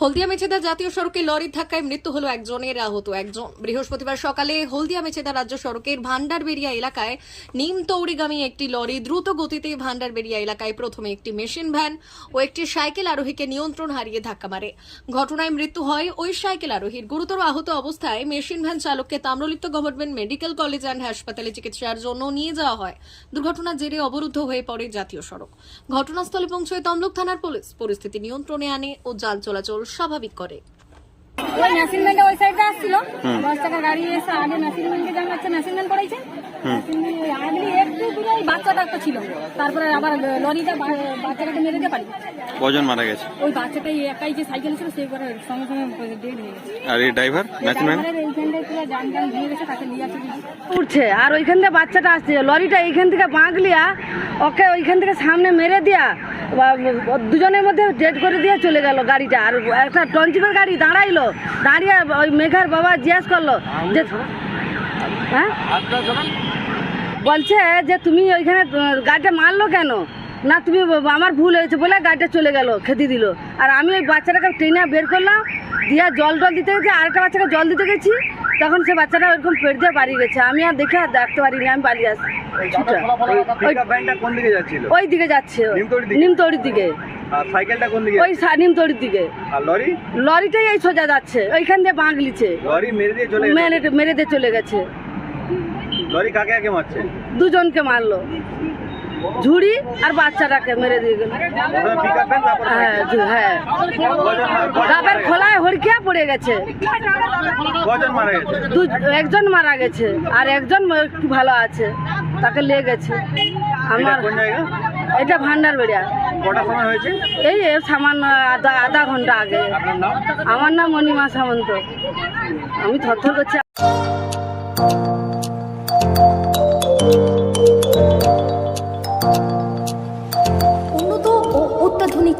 হলদিয়া মেছেদা জাতীয় সড়কে লরির ধাক্কায় মৃত্যু হলো একজনের আহত একজন। বৃহস্পতিবার সকালে হলদিয়া মেছেদা রাজ্য সড়কের ভান্ডারবেরিয়া এলাকায় নিমতৌড়িগামী একটি লরি দ্রুত গতিতে ভান্ডারবেরিয়া এলাকায় প্রথমে একটি মেশিন ভ্যান ও একটি সাইকেল আরোহীকে নিয়ন্ত্রণ হারিয়ে ধাক্কা মারে। ঘটনায় মৃত্যু হয় ওই সাইকেল আরোহীর। গুরুতর আহত অবস্থায় মেশিন ভ্যান চালককে Tamralipta government medical college and হাসপাতালে চিকিৎসার জন্য নিয়ে যাওয়া হয়। দুর্ঘটনার জেরে অবরুদ্ধ হয়ে পড়ে জাতীয় সড়ক। ঘটনাস্থলে পৌঁছয় তমলুক থানার পুলিশ। পরিস্থিতি নিয়ন্ত্রণে আনে ও যান চলাচল স্বাভাবিক করে। ওই মেশিনম্যানটা ওই সাইডে আসছিল। দশ টাকা গাড়ি এসে আগে মেশিনম্যানকে জানাচ্ছে করেছে। একটু দূরে বাচ্চাটা একটা ছিল। তারপরে আবার লরিটা বাচ্চাটাকে মেরে দিয়ে পারি কজন মারা গেছে? ওই বাচ্চাটাই একাই যে সাইকেল ছিল সেই করে সঙ্গে সঙ্গে ডেট হয়ে গেছে। আর এই ড্রাইভার ম্যাচম্যান এইখানটায় পুরো জান জান ভেঙে গেছে তাকে নিয়ে উঠছে আর ওইখান থেকে বাচ্চাটা আসছে। লরিটা এইখান থেকে বাঁকলিয়া ওকে ওইখান থেকে সামনে মেরে দিয়া দুজনের মধ্যে ডেড করে দিয়ে চলে গেল গাড়িটা। আর একটা টঞ্চিপের গাড়ি দাঁড়াইলো। দাঁড়িয়ে ওই মেঘার বাবা জিজ্ঞেস করল হ্যাঁ? বলছে যে, তুমি ওইখানে গাড়িটা মারলো কেন? না, তুমি আমার ভুল হয়েছে বলে গাড়িটা চলে গেল, খেতে দিল। আর আমি ওই বাচ্চাটাকে ট্রেনে বের করলাম, দিয়ে জল টল দিতে গেছি, আরেকটা বাচ্চাকে জল দিতে গেছি। তখন সে বাচ্চাটা ওরকম পেট দিয়ে পালিয়ে গেছে। আমি আর দেখে আর দেখতে পারিনি আমি পালিয়ে আসি ছুটে। পিকআপ ভ্যানটা কোন দিকে যাচ্ছিল? ওই দিকে যাচ্ছে। নিমতৌড়ির দিকে? দিকে। আর সাইকেলটা কোন দিকে ওই সা- দিকে। আর লরি? লরিটাই এই সোজা যাচ্ছে। ওইখান দিয়ে লরি মেরে দিয়ে চলে মেরে মেরে দিয়ে চলে গেছে। লরি কাকে কাকে মারছে? দুজনকে মারলো। ঝুড়ি আর বাচ্চাটাকে মেরে দিয়ে গেল। হ্যাঁ হ্যাঁ। খোলায় হড়কিয়া পড়ে গেছে। একজন মারা গেছে আর একজন একটু ভালো আছে তাকে লেগে গেছে। এটা আমার এটা ভান্ডার বেড়িয়া এই সামান্য আধা আধা ঘণ্টা আগে। আমার নাম মণিমা সামন্ত। আমি থরথর করছি।